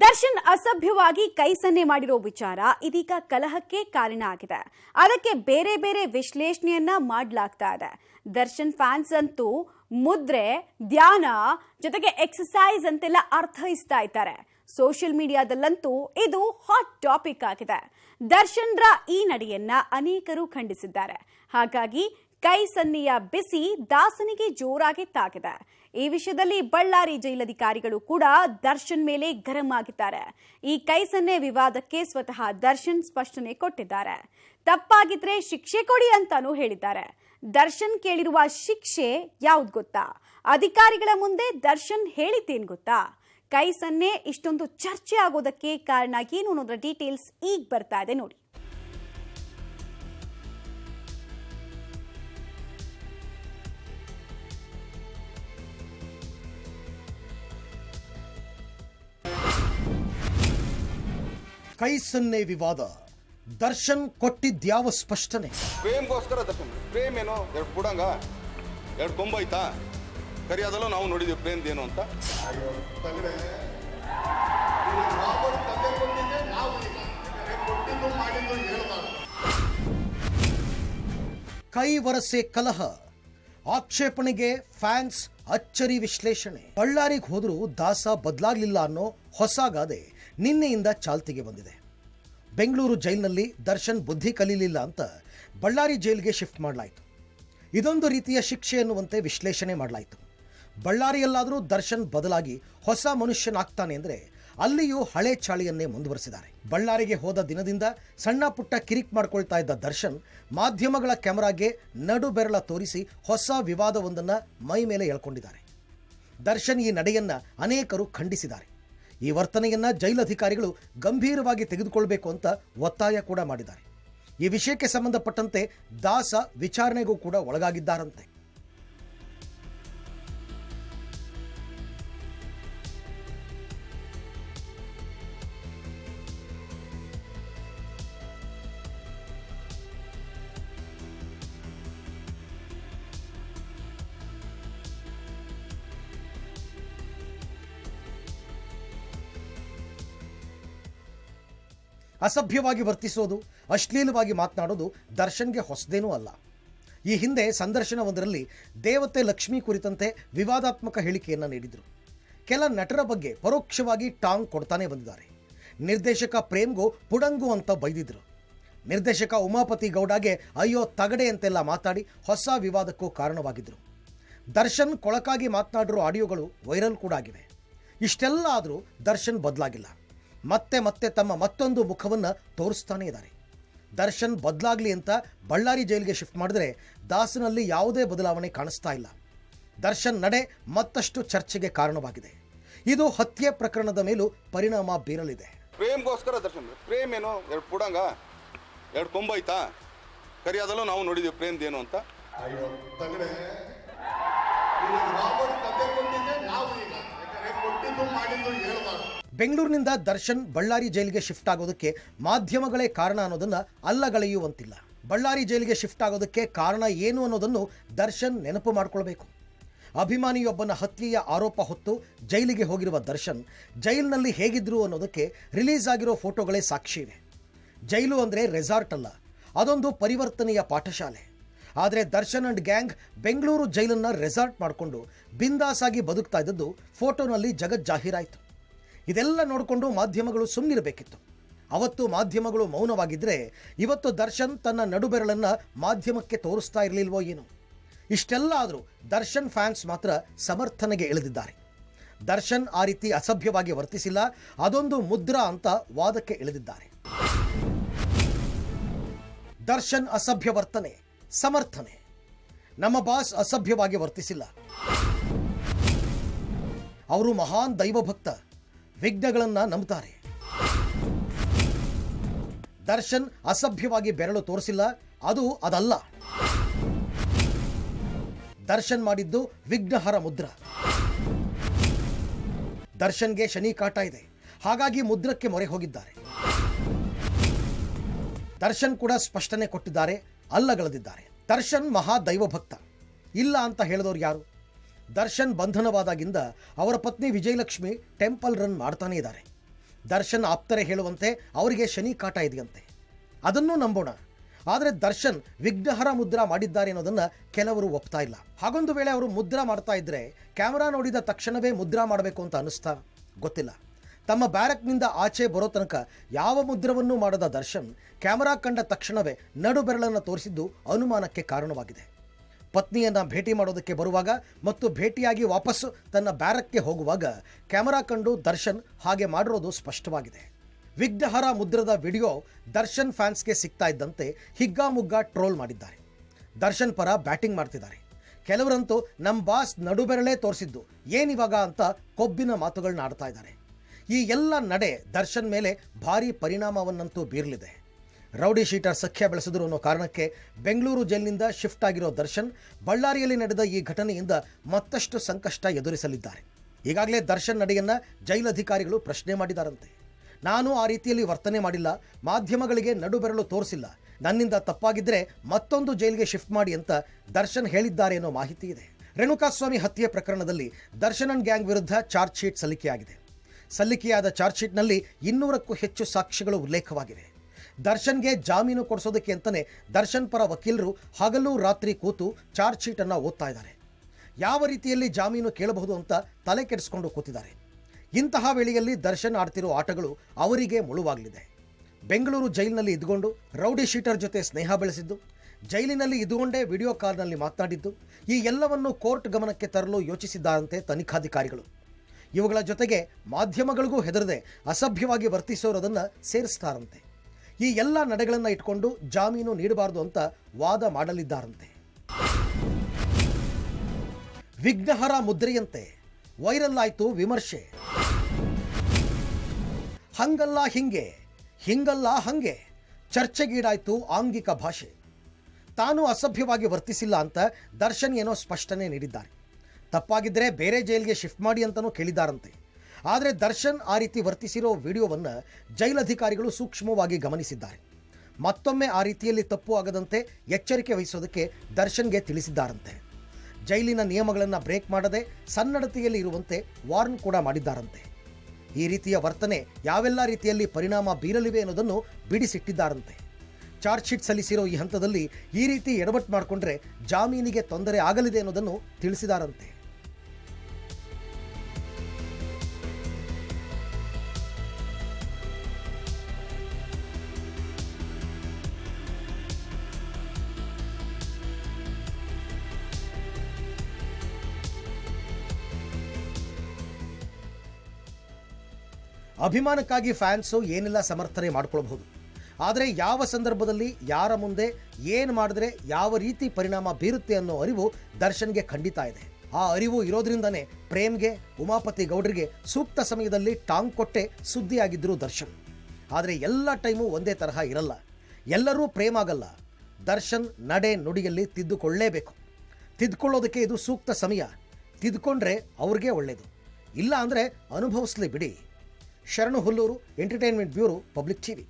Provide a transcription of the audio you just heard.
ದರ್ಶನ್ ಅಸಭ್ಯವಾಗಿ ಕೈ ಸನ್ನೆ ಮಾಡಿರೋ ವಿಚಾರ ಇದೀಗ ಕಲಹಕ್ಕೆ ಕಾರಣ ಆಗಿದೆ. ಅದಕ್ಕೆ ಬೇರೆ ಬೇರೆ ವಿಶ್ಲೇಷಣೆಯನ್ನ ಮಾಡಲಾಗ್ತಾ ಇದೆ. ದರ್ಶನ್ ಫ್ಯಾನ್ಸ್ ಅಂತೂ ಮುದ್ರೆ, ಧ್ಯಾನ ಜೊತೆಗೆ ಎಕ್ಸಸೈಸ್ ಅಂತೆಲ್ಲ ಅರ್ಥೈಸ್ತಾ ಇದ್ದಾರೆ. ಸೋಷಿಯಲ್ ಮೀಡಿಯಾದಲ್ಲಂತೂ ಇದು ಹಾಟ್ ಟಾಪಿಕ್ ಆಗಿದೆ. ದರ್ಶನ್ರ ಈ ನಡೆಯನ್ನ ಅನೇಕರು ಖಂಡಿಸಿದ್ದಾರೆ. ಹಾಗಾಗಿ ಕೈ ಸನ್ನೆಯ ಬಿಸಿ ದಾಸನಿಗೆ ಜೋರಾಗಿ ತಾಗಿದೆ. ಈ ವಿಷಯದಲ್ಲಿ ಬಳ್ಳಾರಿ ಜೈಲಧಿಕಾರಿಗಳು ಕೂಡ ದರ್ಶನ್ ಮೇಲೆ ಗರಂ ಆಗಿದ್ದಾರೆ. ಈ ಕೈ ಸನ್ನೆ ವಿವಾದಕ್ಕೆ ಸ್ವತಃ ದರ್ಶನ್ ಸ್ಪಷ್ಟನೆ ಕೊಟ್ಟಿದ್ದಾರೆ. ತಪ್ಪಾಗಿದ್ರೆ ಶಿಕ್ಷೆ ಕೊಡಿ ಅಂತಾನೂ ಹೇಳಿದ್ದಾರೆ. ದರ್ಶನ್ ಕೇಳಿರುವ ಶಿಕ್ಷೆ ಯಾವ್ದು ಗೊತ್ತಾ? ಅಧಿಕಾರಿಗಳ ಮುಂದೆ ದರ್ಶನ್ ಹೇಳಿದ್ದೇನ್ ಗೊತ್ತಾ? ಕೈ ಸನ್ನೆ ಇಷ್ಟೊಂದು ಚರ್ಚೆ ಆಗೋದಕ್ಕೆ ಕಾರಣ ಏನು ಅನ್ನೋದ್ರ ಡೀಟೇಲ್ಸ್ ಈಗ ಬರ್ತಾ ಇದೆ ನೋಡಿ. ಕೈ ಸನ್ನೆ ವಿವಾದ. ದರ್ಶನ್ ಕೊಟ್ಟಿದ್ಯಾವ ಸ್ಪಷ್ಟನೆ. ಪ್ರೇಮ್ಗೋಸ್ಕರ ದರ್ಶನ್. ಪ್ರೇಮ್ ಏನು? ಎರಡು ಬುಡಂಗ ಎರಡು ಕೊಂಬೈತಾ? ಕರಿಯಾದಲ್ಲೂ ನಾವು ನೋಡಿದ್ದೀವಿ ಪ್ರೇಮ್ದೇನು ಅಂತ. ಕೈ ವರಸೆ ಕಲಹ. ಆಕ್ಷೇಪಣೆಗೆ ಫ್ಯಾನ್ಸ್ ಅಚ್ಚರಿ ವಿಶ್ಲೇಷಣೆ. ಬಳ್ಳಾರಿಗೆ ಹೋದರೂ ದಾಸ ಬದಲಾಗ್ಲಿಲ್ಲ ಅನ್ನೋ ಹೊಸ ಗಾದೆ. ನಿನ್ನೆಯಿಂದ ಚಾಲ್ತಿಗೆ ಬಂದಿದೆ. ಬೆಂಗಳೂರು ಜೈಲಿನಲ್ಲಿ ದರ್ಶನ್ ಬುದ್ಧಿ ಕಲೀಲಿಲ್ಲ ಅಂತ ಬಳ್ಳಾರಿ ಜೈಲಿಗೆ ಶಿಫ್ಟ್ ಮಾಡಲಾಯಿತು. ಇದೊಂದು ರೀತಿಯ ಶಿಕ್ಷೆ ಎನ್ನುವಂತೆ ವಿಶ್ಲೇಷಣೆ ಮಾಡಲಾಯಿತು. ಬಳ್ಳಾರಿಯಲ್ಲಾದರೂ ದರ್ಶನ್ ಬದಲಾಗಿ ಹೊಸ ಮನುಷ್ಯನಾಗ್ತಾನೆ ಅಂದರೆ ಅಲ್ಲಿಯೂ ಹಳೆ ಚಾಳಿಯನ್ನೇ ಮುಂದುವರೆಸಿದ್ದಾರೆ. ಬಳ್ಳಾರಿಗೆ ಹೋದ ದಿನದಿಂದ ಸಣ್ಣ ಪುಟ್ಟ ಕಿರಿಕ್ ಮಾಡ್ಕೊಳ್ತಾ ಇದ್ದ ದರ್ಶನ್ ಮಾಧ್ಯಮಗಳ ಕ್ಯಾಮರಾಗೆ ನಡು ಬೆರಳ ತೋರಿಸಿ ಹೊಸ ವಿವಾದವೊಂದನ್ನು ಮೈ ಮೇಲೆ ಎಳ್ಕೊಂಡಿದ್ದಾರೆ. ದರ್ಶನ್ ಈ ನಡೆಯನ್ನ ಅನೇಕರು ಖಂಡಿಸಿದ್ದಾರೆ. ಈ ವರ್ತನೆಯನ್ನ ಜೈಲಧಿಕಾರಿಗಳು ಗಂಭೀರವಾಗಿ ತೆಗೆದುಕೊಳ್ಳಬೇಕು ಅಂತ ಒತ್ತಾಯ ಕೂಡ ಮಾಡಿದ್ದಾರೆ. ಈ ವಿಷಯಕ್ಕೆ ಸಂಬಂಧಪಟ್ಟಂತೆ ದಾಸ ವಿಚಾರಣೆಗೂ ಕೂಡ ಒಳಗಾಗಿದ್ದಾರಂತೆ. ಅಸಭ್ಯವಾಗಿ ವರ್ತಿಸೋದು, ಅಶ್ಲೀಲವಾಗಿ ಮಾತನಾಡೋದು ದರ್ಶನ್ಗೆ ಹೊಸದೇನೂ ಅಲ್ಲ. ಈ ಹಿಂದೆ ಸಂದರ್ಶನವೊಂದರಲ್ಲಿ ದೇವತೆ ಲಕ್ಷ್ಮಿ ಕುರಿತಂತೆ ವಿವಾದಾತ್ಮಕ ಹೇಳಿಕೆಯನ್ನು ನೀಡಿದರು. ಕೆಲ ನಟರ ಬಗ್ಗೆ ಪರೋಕ್ಷವಾಗಿ ಟಾಂಗ್ ಕೊಡ್ತಾನೆ ಬಂದಿದ್ದಾರೆ. ನಿರ್ದೇಶಕ ಪ್ರೇಮ್ಗೂ ಪುಡಂಗು ಅಂತ ಬೈದಿದ್ರು. ನಿರ್ದೇಶಕ ಉಮಾಪತಿ ಗೌಡಗೆ ಅಯ್ಯೋ ತಗಡೆ ಅಂತೆಲ್ಲ ಮಾತಾಡಿ ಹೊಸ ವಿವಾದಕ್ಕೂ ಕಾರಣವಾಗಿದ್ದರು ದರ್ಶನ್ ಕೊಳಕಾಗಿ ಮಾತನಾಡಿರೋ ಆಡಿಯೋಗಳು ವೈರಲ್ ಕೂಡ ಆಗಿವೆ. ಇಷ್ಟೆಲ್ಲ ಆದರೂ ದರ್ಶನ್ ಬದಲಾಗಿಲ್ಲ. ಮತ್ತೆ ಮತ್ತೆ ತಮ್ಮ ಮತ್ತೊಂದು ಮುಖವನ್ನು ತೋರಿಸ್ತಾನೇ ಇದ್ದಾರೆ. ದರ್ಶನ್ ಬದಲಾಗಲಿ ಅಂತ ಬಳ್ಳಾರಿ ಜೈಲಿಗೆ ಶಿಫ್ಟ್ ಮಾಡಿದ್ರೆ ದಾಸನಲ್ಲಿ ಯಾವುದೇ ಬದಲಾವಣೆ ಕಾಣಿಸ್ತಾ ಇಲ್ಲ. ದರ್ಶನ್ ನಡೆ ಮತ್ತಷ್ಟು ಚರ್ಚೆಗೆ ಕಾರಣವಾಗಿದೆ. ಇದು ಹತ್ಯೆ ಪ್ರಕರಣದ ಮೇಲೂ ಪರಿಣಾಮ ಬೀರಲಿದೆ. ಪ್ರೇಮ್ಗೋಸ್ಕರ ದರ್ಶನ್ ಪ್ರೇಮ್ ಏನು? ಎರಡು ಪುಡಂಗ? ಎರಡು ಕೊಂಬೈತಾ ಕರಿಯಾದಲ್ಲೂ ನಾವು ನೋಡಿದ್ದೀವಿ ಏನು ಅಂತ. ಬೆಂಗಳೂರಿನಿಂದ ದರ್ಶನ್ ಬಳ್ಳಾರಿ ಜೈಲಿಗೆ ಶಿಫ್ಟ್ ಆಗೋದಕ್ಕೆ ಮಾಧ್ಯಮಗಳೇ ಕಾರಣ ಅನ್ನೋದನ್ನ ಅಲ್ಲಗಳೆಯುವಂತಿಲ್ಲ. ಬಳ್ಳಾರಿ ಜೈಲಿಗೆ ಶಿಫ್ಟ್ ಆಗೋದಕ್ಕೆ ಕಾರಣ ಏನು ಅನ್ನೋದನ್ನು ದರ್ಶನ್ ನೆನಪು ಮಾಡಿಕೊಳ್ಬೇಕು. ಅಭಿಮಾನಿಯೊಬ್ಬನ ಹತ್ಯೆಯ ಆರೋಪ ಹೊತ್ತು ಜೈಲಿಗೆ ಹೋಗಿರುವ ದರ್ಶನ್ ಜೈಲಿನಲ್ಲಿ ಹೇಗಿದ್ರು ಅನ್ನೋದಕ್ಕೆ ರಿಲೀಸ್ ಆಗಿರೋ ಫೋಟೋಗಳೇ ಸಾಕ್ಷಿ ಇವೆ ಜೈಲು ಅಂದರೆ ರೆಸಾರ್ಟ್ ಅಲ್ಲ, ಅದೊಂದು ಪರಿವರ್ತನೆಯ ಪಾಠಶಾಲೆ. ಆದರೆ ದರ್ಶನ್ ಅಂಡ್ ಗ್ಯಾಂಗ್ ಬೆಂಗಳೂರು ಜೈಲನ್ನು ರೆಸಾರ್ಟ್ ಮಾಡಿಕೊಂಡು ಬಿಂದಾಸಾಗಿ ಬದುಕ್ತಾ ಇದ್ದದ್ದು ಫೋಟೋನಲ್ಲಿ ಜಗತ್ ಜಾಹೀರಾಯಿತು ಇದೆಲ್ಲ ನೋಡಿಕೊಂಡು ಮಾಧ್ಯಮಗಳು ಸುಮ್ಮನಿರಬೇಕಿತ್ತು ಅವತ್ತು ಮಾಧ್ಯಮಗಳು ಮೌನವಾಗಿದ್ದರೆ ಇವತ್ತು ದರ್ಶನ್ ತನ್ನ ನಡುಬೆರಳನ್ನು ಮಾಧ್ಯಮಕ್ಕೆ ತೋರಿಸ್ತಾ ಇರಲಿಲ್ವೋ ಏನು. ಇಷ್ಟೆಲ್ಲ ಆದರೂ ದರ್ಶನ್ ಫ್ಯಾನ್ಸ್ ಮಾತ್ರ ಸಮರ್ಥನೆಗೆ ಇಳಿದಿದ್ದಾರೆ. ದರ್ಶನ್ ಆ ರೀತಿ ಅಸಭ್ಯವಾಗಿ ವರ್ತಿಸಿಲ್ಲ, ಅದೊಂದು ಮುದ್ರಾ ಅಂತ ವಾದಕ್ಕೆ ಇಳಿದಿದ್ದಾರೆ. ದರ್ಶನ್ ಅಸಭ್ಯ ವರ್ತನೆ. ಸಮರ್ಥನೆ. ನಮ್ಮ ಬಾಸ್ ಅಸಭ್ಯವಾಗಿ ವರ್ತಿಸಿಲ್ಲ. ಅವರು ಮಹಾನ್ ದೈವಭಕ್ತ, ವಿಘ್ನಗಳನ್ನ ನಂಬುತ್ತಾರೆ ದರ್ಶನ್ ಅಸಭ್ಯವಾಗಿ ಬೆರಳು ತೋರಿಸಿಲ್ಲ, ಅದು ಅದಲ್ಲ. ದರ್ಶನ್ ಮಾಡಿದ್ದು ವಿಘ್ನಹರ ಮುದ್ರ. ದರ್ಶನ್ಗೆ ಶನಿ ಕಾಟ ಇದೆ, ಹಾಗಾಗಿ ಮುದ್ರಕ್ಕೆ ಮೊರೆ ಹೋಗಿದ್ದಾರೆ. ದರ್ಶನ್ ಕೂಡ ಸ್ಪಷ್ಟನೆ ಕೊಟ್ಟಿದ್ದಾರೆ ಅಲ್ಲಗಳೆದಿದ್ದಾರೆ. ದರ್ಶನ್ ಮಹಾ ದೈವಭಕ್ತ ಇಲ್ಲ ಅಂತ ಹೇಳಿದವರು ಯಾರು? ದರ್ಶನ್ ಬಂಧನವಾದಾಗಿಂದ ಅವರ ಪತ್ನಿ ವಿಜಯಲಕ್ಷ್ಮಿ ಟೆಂಪಲ್ ರನ್ ಮಾಡ್ತಾನೇ ಇದ್ದಾರೆ. ದರ್ಶನ್ ಆಪ್ತರೆ ಹೇಳುವಂತೆ ಅವರಿಗೆ ಶನಿ ಕಾಟ ಇದೆಯಂತೆ. ಅದನ್ನೂ ನಂಬೋಣ. ಆದರೆ ದರ್ಶನ್ ವಿಘ್ನಹರ ಮುದ್ರಾ ಮಾಡಿದ್ದಾರೆ ಅನ್ನೋದನ್ನು ಕೆಲವರು ಒಪ್ತಾ ಇಲ್ಲ. ಹಾಗೊಂದು ವೇಳೆ ಅವರು ಮುದ್ರಾ ಮಾಡ್ತಾ ಇದ್ದರೆ ಕ್ಯಾಮ್ರಾ ನೋಡಿದ ತಕ್ಷಣವೇ ಮುದ್ರಾ ಮಾಡಬೇಕು ಅಂತ ಅನ್ನಿಸ್ತಾ ಗೊತ್ತಿಲ್ಲ. ತಮ್ಮ ಬ್ಯಾರಕ್ನಿಂದ ಆಚೆ ಬರೋ ತನಕ ಯಾವ ಮುದ್ರವನ್ನು ಮಾಡದ ದರ್ಶನ್ ಕ್ಯಾಮರಾ ಕಂಡ ತಕ್ಷಣವೇ ನಡು ಬೆರಳನ್ನು ತೋರಿಸಿದ್ದು ಅನುಮಾನಕ್ಕೆ ಕಾರಣವಾಗಿದೆ. ಪತ್ನಿಯನ್ನ ಭೇಟಿ ಮಾಡೋದಕ್ಕೆ ಬರುವಾಗ ಮತ್ತು ಭೇಟಿಯಾಗಿ ವಾಪಸ್ಸು ತನ್ನ ಬ್ಯಾರಕ್ಗೆ ಹೋಗುವಾಗ ಕ್ಯಾಮರಾ ಕಂಡು ದರ್ಶನ್ ಹಾಗೆ ಮಾಡಿರೋದು ಸ್ಪಷ್ಟವಾಗಿದೆ. ವಿಘ್ನಹರ ಮುದ್ರದ ವಿಡಿಯೋ ದರ್ಶನ್ ಫ್ಯಾನ್ಸ್ಗೆ ಸಿಗ್ತಾ ಇದ್ದಂತೆ ಹಿಗ್ಗಾಮುಗ್ಗಾ ಟ್ರೋಲ್ ಮಾಡಿದ್ದಾರೆ. ದರ್ಶನ್ ಪರ ಬ್ಯಾಟಿಂಗ್ ಮಾಡ್ತಿದ್ದಾರೆ. ಕೆಲವರಂತೂ ನಮ್ಮ ಬಾಸ್ ನಡುಬೆರಳೇ ತೋರಿಸಿದ್ದು ಏನಿವಾಗ ಅಂತ ಕೊಬ್ಬಿನ ಮಾತುಗಳನ್ನ ಆಡ್ತಾ ಇದ್ದಾರೆ. ಈ ಎಲ್ಲ ನಡೆ ದರ್ಶನ್ ಮೇಲೆ ಭಾರೀ ಪರಿಣಾಮವನ್ನಂತೂ ಬೀರಲಿದೆ. ರೌಡಿ ಶೀಟರ್ ಸಖ್ಯ ಬೆಳೆಸಿದ್ರು ಅನ್ನೋ ಕಾರಣಕ್ಕೆ ಬೆಂಗಳೂರು ಜೈಲಿನಿಂದ ಶಿಫ್ಟ್ ಆಗಿರೋ ದರ್ಶನ್ ಬಳ್ಳಾರಿಯಲ್ಲಿ ನಡೆದ ಈ ಘಟನೆಯಿಂದ ಮತ್ತಷ್ಟು ಸಂಕಷ್ಟ ಎದುರಿಸಲಿದ್ದಾರೆ. ಈಗಾಗಲೇ ದರ್ಶನ್ ನಡೆಯನ್ನ ಜೈಲಧಿಕಾರಿಗಳು ಪ್ರಶ್ನೆ ಮಾಡಿದಾರಂತೆ. ನಾನು ಆ ರೀತಿಯಲ್ಲಿ ವರ್ತನೆ ಮಾಡಿಲ್ಲ, ಮಾಧ್ಯಮಗಳಿಗೆ ನಡುಬೆರಳು ತೋರಿಸಿಲ್ಲ. ನನ್ನಿಂದ ತಪ್ಪಾಗಿದ್ದರೆ ಮತ್ತೊಂದು ಜೈಲಿಗೆ ಶಿಫ್ಟ್ ಮಾಡಿ ಅಂತ ದರ್ಶನ್ ಹೇಳಿದ್ದಾರೆ ಅನ್ನೋ ಮಾಹಿತಿ ಇದೆ. ರೇಣುಕಾಸ್ವಾಮಿ ಹತ್ಯೆ ಪ್ರಕರಣದಲ್ಲಿ ದರ್ಶನ್ ಅಂಡ್ ಗ್ಯಾಂಗ್ ವಿರುದ್ಧ ಚಾರ್ಜ್ ಶೀಟ್ ಸಲ್ಲಿಕೆಯಾಗಿದೆ. ಸಲ್ಲಿಕೆಯಾದ ಚಾರ್ಜ್ ಶೀಟ್ನಲ್ಲಿ ಇನ್ನೂರಕ್ಕೂ ಹೆಚ್ಚು ಸಾಕ್ಷ್ಯಗಳು ಉಲ್ಲೇಖವಾಗಿವೆ. ದರ್ಶನ್ಗೆ ಜಾಮೀನು ಕೊಡಿಸೋದಕ್ಕೆ ಅಂತಲೇ ದರ್ಶನ್ ಪರ ವಕೀಲರು ಹಗಲು ರಾತ್ರಿ ಕೂತು ಚಾರ್ಜ್ ಶೀಟನ್ನು ಓದ್ತಾ ಇದ್ದಾರೆ. ಯಾವ ರೀತಿಯಲ್ಲಿ ಜಾಮೀನು ಕೇಳಬಹುದು ಅಂತ ತಲೆ ಕೆಡಿಸ್ಕೊಂಡು ಕೂತಿದ್ದಾರೆ. ಇಂತಹ ವೇಳೆಯಲ್ಲಿ ದರ್ಶನ್ ಆಡ್ತಿರೋ ಆಟಗಳು ಅವರಿಗೆ ಮುಳುವಾಗಲಿದೆ. ಬೆಂಗಳೂರು ಜೈಲಿನಲ್ಲಿ ಇದ್ದುಕೊಂಡು ರೌಡಿ ಶೀಟರ್ ಜೊತೆ ಸ್ನೇಹ ಬೆಳೆಸಿದ್ದು, ಜೈಲಿನಲ್ಲಿ ಇದ್ದುಕೊಂಡೇ ವಿಡಿಯೋ ಕಾಲ್ನಲ್ಲಿ ಮಾತನಾಡಿದ್ದು, ಈ ಎಲ್ಲವನ್ನು ಕೋರ್ಟ್ ಗಮನಕ್ಕೆ ತರಲು ಯೋಚಿಸಿದ್ದಾರಂತೆ ತನಿಖಾಧಿಕಾರಿಗಳು. ಇವುಗಳ ಜೊತೆಗೆ ಮಾಧ್ಯಮಗಳಿಗೂ ಹೆದರದೆ ಅಸಭ್ಯವಾಗಿ ವರ್ತಿಸೋರದನ್ನು ಸೇರಿಸ್ತಾರಂತೆ. ಈ ಎಲ್ಲ ನಡೆಗಳನ್ನು ಇಟ್ಕೊಂಡು ಜಾಮೀನು ನೀಡಬಾರದು ಅಂತ ವಾದ ಮಾಡಲಿದ್ದಾರಂತೆ. ವಿಘ್ನಹರ ಮುದ್ರೆಯಂತೆ ವೈರಲ್ ಆಯಿತು ವಿಮರ್ಶೆ. ಹಂಗಲ್ಲ ಹಿಂಗೆ, ಹಿಂಗಲ್ಲ ಹಂಗೆ, ಚರ್ಚೆಗೀಡಾಯ್ತು ಆಂಗಿಕ ಭಾಷೆ. ತಾನು ಅಸಭ್ಯವಾಗಿ ವರ್ತಿಸಿಲ್ಲ ಅಂತ ದರ್ಶನ್ ಏನೋ ಸ್ಪಷ್ಟನೆ ನೀಡಿದ್ದಾರೆ. ತಪ್ಪಾಗಿದ್ದರೆ ಬೇರೆ ಜೈಲಿಗೆ ಶಿಫ್ಟ್ ಮಾಡಿ ಅಂತಲೂ ಕೇಳಿದ್ದಾರಂತೆ. ಆದರೆ ದರ್ಶನ್ ಆ ರೀತಿ ವರ್ತಿಸಿರೋ ವಿಡಿಯೋವನ್ನು ಜೈಲಧಿಕಾರಿಗಳು ಸೂಕ್ಷ್ಮವಾಗಿ ಗಮನಿಸಿದ್ದಾರೆ. ಮತ್ತೊಮ್ಮೆ ಆ ರೀತಿಯಲ್ಲಿ ತಪ್ಪು ಆಗದಂತೆ ಎಚ್ಚರಿಕೆ ವಹಿಸೋದಕ್ಕೆ ದರ್ಶನ್ಗೆ ತಿಳಿಸಿದ್ದಾರಂತೆ. ಜೈಲಿನ ನಿಯಮಗಳನ್ನು ಬ್ರೇಕ್ ಮಾಡದೆ ಸನ್ನಡತೆಯಲ್ಲಿ ಇರುವಂತೆ ವಾರ್ನ್ ಕೂಡ ಮಾಡಿದ್ದಾರಂತೆ. ಈ ರೀತಿಯ ವರ್ತನೆ ಯಾವೆಲ್ಲ ರೀತಿಯಲ್ಲಿ ಪರಿಣಾಮ ಬೀರಲಿವೆ ಅನ್ನೋದನ್ನು ಬಿಡಿಸಿಟ್ಟಿದ್ದಾರಂತೆ. ಚಾರ್ಜ್ ಶೀಟ್ ಸಲ್ಲಿಸಿರೋ ಈ ಹಂತದಲ್ಲಿ ಈ ರೀತಿ ಎಡವಟ್ಟು ಮಾಡಿಕೊಂಡ್ರೆ ಜಾಮೀನಿಗೆ ತೊಂದರೆ ಆಗಲಿದೆ ಅನ್ನೋದನ್ನು ತಿಳಿಸಿದಾರಂತೆ. ಅಭಿಮಾನಕ್ಕಾಗಿ ಫ್ಯಾನ್ಸು ಏನೆಲ್ಲ ಸಮರ್ಥನೆ ಮಾಡ್ಕೊಳ್ಬಹುದು? ಆದರೆ ಯಾವ ಸಂದರ್ಭದಲ್ಲಿ, ಯಾರ ಮುಂದೆ, ಏನು ಮಾಡಿದ್ರೆ ಯಾವ ರೀತಿ ಪರಿಣಾಮ ಬೀರುತ್ತೆ ಅನ್ನೋ ಅರಿವು ದರ್ಶನ್ಗೆ ಖಂಡಿತ ಇದೆ. ಆ ಅರಿವು ಇರೋದ್ರಿಂದನೇ ಪ್ರೇಮ್ಗೆ, ಉಮಾಪತಿ ಗೌಡ್ರಿಗೆ ಸೂಕ್ತ ಸಮಯದಲ್ಲಿ ಟಾಂಗ್ ಕೊಟ್ಟೆ ಸುದ್ದಿಯಾಗಿದ್ದರು ದರ್ಶನ್. ಆದರೆ ಎಲ್ಲ ಟೈಮು ಒಂದೇ ತರಹ ಇರಲ್ಲ. ಎಲ್ಲರೂ ಪ್ರೇಮ್ ಆಗಲ್ಲ ದರ್ಶನ್ ನಡೆ ನುಡಿಯಲ್ಲಿ ತಿದ್ದುಕೊಳ್ಳೇಬೇಕು. ತಿದ್ದುಕೊಳ್ಳೋದಕ್ಕೆ ಇದು ಸೂಕ್ತ ಸಮಯ. ತಿದ್ದುಕೊಂಡ್ರೆ ಅವ್ರಿಗೆ ಒಳ್ಳೆಯದು ಇಲ್ಲ ಅಂದರೆ ಅನುಭವಿಸ್ಲಿ ಬಿಡಿ. Sharanu Hullur entertainment bureau public TV.